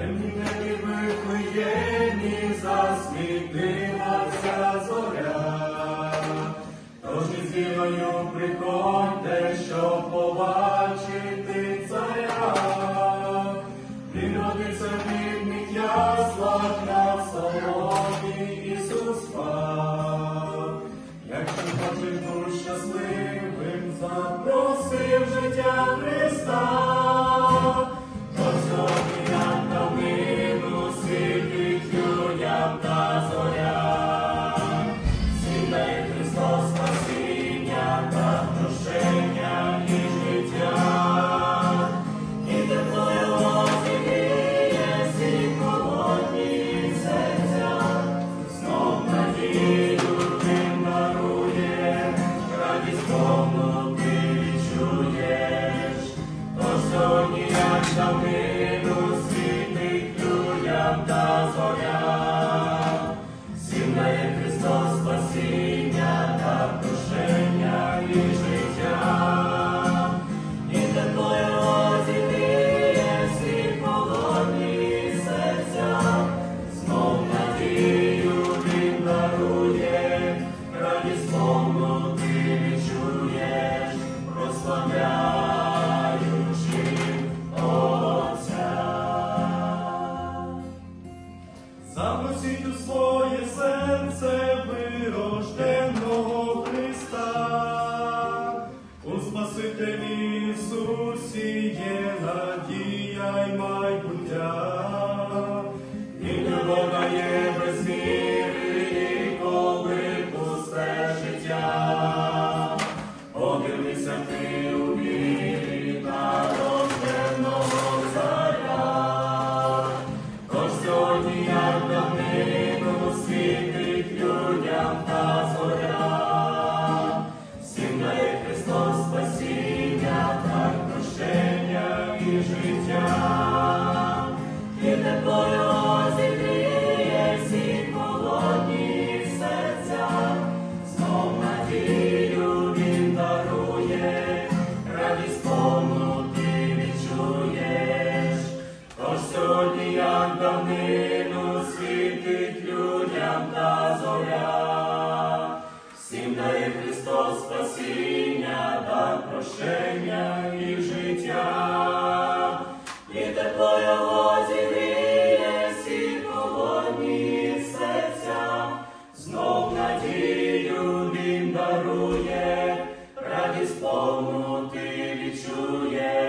темні Вифлеємі засвітилася зоря. Тож із вірою приходьте, щоб побачити царя. Він родиться в бідних на соломі Ісус. Якщо хочеш бути щасливим, запросив життя Христа. Запросіть у своє серце вирожденого Христа, у Спасителі Ісусі є надія й майбуття, і любов дає без міри, коли життя. Подивися ти у вірі і життя. І тепло його всі холодні серця. Знов він дарує, радість повну відчуєш. Тож сьогодні, як давнину, світить людям та зоря. Всім дає Христос спасіння прощення. Господу Ти відчуєш.